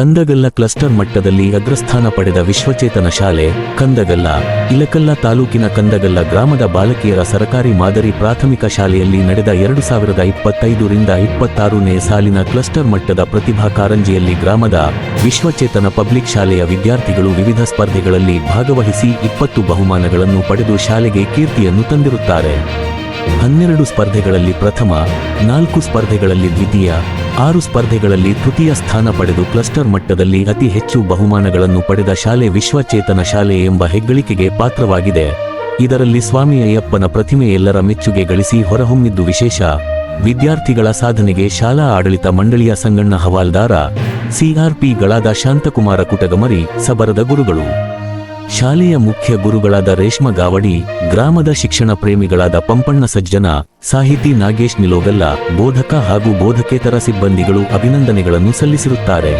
ಕಂದಗಲ್ಲ cluster ಮಟ್ಟದಲ್ಲಿ ಅಗ್ರಸ್ಥಾನ ಪಡೆದ ವಿಶ್ವಚೇತನ ಶಾಲೆ, ಕಂದಗಲ್ಲ, ಇಲಕಲ್ಲ ತಾಲೂಕಿನ ಕಂದಗಲ್ಲ ಗ್ರಾಮದ ಬಾಲಕಿಯರ ಸರಕಾರಿ ಮಾದರಿ ಪ್ರಾಥಮಿಕ ಶಾಲೆಯಲ್ಲಿ ನಡೆದ ಎರಡು ಸಾವಿರದ ಇಪ್ಪತ್ತೈದರಿಂದ ಇಪ್ಪತ್ತಾರನೇ ಸಾಲಿನ ಕ್ಲಸ್ಟರ್ ಮಟ್ಟದ ಪ್ರತಿಭಾ ಕಾರಂಜಿಯಲ್ಲಿ ಗ್ರಾಮದ ವಿಶ್ವಚೇತನ ಪಬ್ಲಿಕ್ ಶಾಲೆಯ ವಿದ್ಯಾರ್ಥಿಗಳು ವಿವಿಧ ಸ್ಪರ್ಧೆಗಳಲ್ಲಿ ಭಾಗವಹಿಸಿ ಇಪ್ಪತ್ತು ಬಹುಮಾನಗಳನ್ನು ಪಡೆದು ಶಾಲೆಗೆ ಕೀರ್ತಿಯನ್ನು ತಂದಿರುತ್ತಾರೆ. ಹನ್ನೆರಡು ಸ್ಪರ್ಧೆಗಳಲ್ಲಿ ಪ್ರಥಮ, ನಾಲ್ಕು ಸ್ಪರ್ಧೆಗಳಲ್ಲಿ ದ್ವಿತೀಯ, ಆರು ಸ್ಪರ್ಧೆಗಳಲ್ಲಿ ತೃತೀಯ ಸ್ಥಾನ ಪಡೆದು ಕ್ಲಸ್ಟರ್ ಮಟ್ಟದಲ್ಲಿ ಅತಿ ಹೆಚ್ಚು ಬಹುಮಾನಗಳನ್ನು ಪಡೆದ ಶಾಲೆ ವಿಶ್ವಚೇತನ ಶಾಲೆ ಎಂಬ ಹೆಗ್ಗಳಿಕೆಗೆ ಪಾತ್ರವಾಗಿದೆ. ಇದರಲ್ಲಿ ಸ್ವಾಮಿ ಅಯ್ಯಪ್ಪನ ಪ್ರತಿಮೆ ಎಲ್ಲರ ಮೆಚ್ಚುಗೆ ಗಳಿಸಿ ಹೊರಹೊಮ್ಮಿದ್ದು ವಿಶೇಷ. ವಿದ್ಯಾರ್ಥಿಗಳ ಸಾಧನೆಗೆ ಶಾಲಾ ಆಡಳಿತ ಮಂಡಳಿಯ ಸಂಗಣ್ಣ ಹವಾಲ್ದಾರ ಸಿಆರ್ಪಿಗಳಾದ ಶಾಂತಕುಮಾರ ಕುಟಗಮರಿ, ಸಬರದ ಗುರುಗಳು. ಶಾಲೆಯ ಮುಖ್ಯ ಗುರುಗಳಾದ ರೇಷ್ಮ ಗಾವಡಿ, ಗ್ರಾಮದ ಶಿಕ್ಷಣ ಪ್ರೇಮಿಗಳಾದ ಪಂಪಣ್ಣ ಸಜ್ಜನ, ಸಾಹಿತಿ ನಾಗೇಶ್ ನಿಲೋಗಲ್ಲ ಬೋಧಕ ಹಾಗೂ ಬೋಧಕೇತರ ಸಿಬ್ಬಂದಿಗಳು ಅಭಿನಂದನೆಗಳನ್ನು ಸಲ್ಲಿಸಿರುತ್ತಾರೆ.